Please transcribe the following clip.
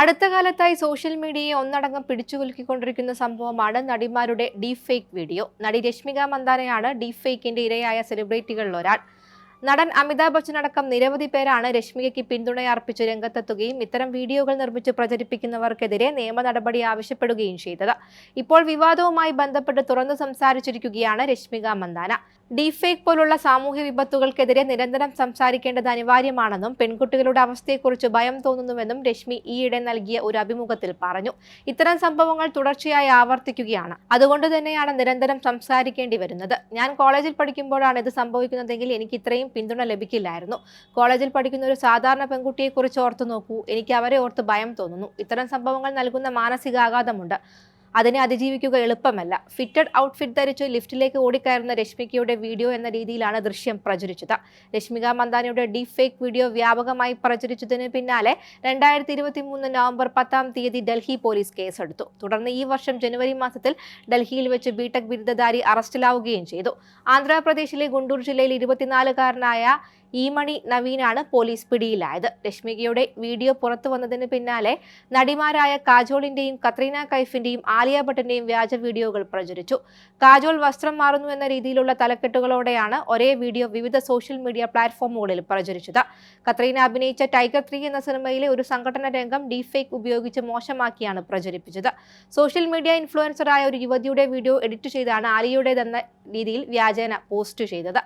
അടുത്ത കാലത്തായി സോഷ്യൽ മീഡിയയെ ഒന്നടങ്കം പിടിച്ചുകുലുക്കിക്കൊണ്ടിരിക്കുന്ന സംഭവമാണ് നടിമാരുടെ ഡീപ് ഫേക്ക് വീഡിയോ. നടി രശ്മിക മന്ദാനയാണ് ഡീപ് ഫേക്കിന്റെ ഇരയായ സെലിബ്രിറ്റികളിൽ ഒരാൾ. നടൻ അമിതാഭ് ബച്ചൻ അടക്കം നിരവധി പേരാണ് രശ്മികയ്ക്ക് പിന്തുണയർപ്പിച്ച് രംഗത്തെത്തുകയും ഇത്തരം വീഡിയോകൾ നിർമ്മിച്ച് പ്രചരിപ്പിക്കുന്നവർക്കെതിരെ നിയമ നടപടി ആവശ്യപ്പെടുകയും ചെയ്തത്. ഇപ്പോൾ വിവാദവുമായി ബന്ധപ്പെട്ട് തുറന്നു സംസാരിച്ചിരിക്കുകയാണ് രശ്മിക മന്ദാന. ഡീപ് ഫേക്ക് പോലുള്ള സാമൂഹ്യ വിപത്തുകൾക്കെതിരെ നിരന്തരം സംസാരിക്കേണ്ടത് അനിവാര്യമാണെന്നും പെൺകുട്ടികളുടെ അവസ്ഥയെക്കുറിച്ച് ഭയം തോന്നുന്നുവെന്നും രശ്മി ഈയിടെ നൽകിയ ഒരു അഭിമുഖത്തിൽ പറഞ്ഞു. ഇത്തരം സംഭവങ്ങൾ തുടർച്ചയായി ആവർത്തിക്കുകയാണ്. അതുകൊണ്ട് തന്നെയാണ് നിരന്തരം സംസാരിക്കേണ്ടി വരുന്നത്. ഞാൻ കോളേജിൽ പഠിക്കുമ്പോഴാണ് ഇത് സംഭവിക്കുന്നതെങ്കിൽ എനിക്ക് ഇത്രയും പിന്തുണ ലഭിക്കില്ലായിരുന്നു. കോളേജിൽ പഠിക്കുന്ന ഒരു സാധാരണ പെൺകുട്ടിയെക്കുറിച്ച് ഓർത്തു നോക്കൂ. എനിക്ക് അവരെ ഓർത്ത് ഭയം തോന്നുന്നു. ഇത്തരം സംഭവങ്ങൾ നൽകുന്ന മാനസികാഘാതമുണ്ട്. അതിനെ അതിജീവിക്കുക എളുപ്പമല്ല. ഫിറ്റഡ് ഔട്ട്ഫിറ്റ് ധരിച്ച് ലിഫ്റ്റിലേക്ക് ഓടിക്കയറുന്ന രശ്മികയുടെ വീഡിയോ എന്ന രീതിയിലാണ് ദൃശ്യം പ്രചരിച്ചത്. രശ്മിക മന്ദാനയുടെ ഡീപ് ഫേക്ക് വീഡിയോ വ്യാപകമായി പ്രചരിച്ചതിന് പിന്നാലെ രണ്ടായിരത്തി ഇരുപത്തി മൂന്ന് നവംബർ പത്താം തീയതി ഡൽഹി പോലീസ് കേസെടുത്തു. തുടർന്ന് ഈ വർഷം ജനുവരി മാസത്തിൽ ഡൽഹിയിൽ വെച്ച് ബിടെക് ബിരുദധാരി അറസ്റ്റിലാവുകയും ചെയ്തു. ആന്ധ്രാപ്രദേശിലെ ഗുണ്ടൂർ ജില്ലയിൽ ഇരുപത്തിനാലുകാരനായ ഈമണി നവീനാണ് പോലീസ് പിടിയിലായത്. രശ്മികയുടെ വീഡിയോ പുറത്തു വന്നതിന് പിന്നാലെ നടിമാരായ കാജോളിന്റെയും കത്രീന കൈഫിന്റെയും ആലിയ ഭട്ടിന്റെയും വ്യാജ വീഡിയോകൾ പ്രചരിച്ചു. കാജോൾ വസ്ത്രം മാറുന്നു എന്ന രീതിയിലുള്ള തലക്കെട്ടുകളോടെയാണ് ഒരേ വീഡിയോ വിവിധ സോഷ്യൽ മീഡിയ പ്ലാറ്റ്ഫോമുകളിൽ പ്രചരിച്ചത്. കത്രീന അഭിനയിച്ച ടൈഗർ ത്രീ എന്ന സിനിമയിലെ ഒരു സംഘടന രംഗം ഡീഫേക്ക് ഉപയോഗിച്ച് മോശമാക്കിയാണ് പ്രചരിപ്പിച്ചത്. സോഷ്യൽ മീഡിയ ഇൻഫ്ലുവൻസറായ ഒരു യുവതിയുടെ വീഡിയോ എഡിറ്റ് ചെയ്താണ് ആലിയുടേതെന്ന രീതിയിൽ വ്യാജേന പോസ്റ്റ് ചെയ്തത്.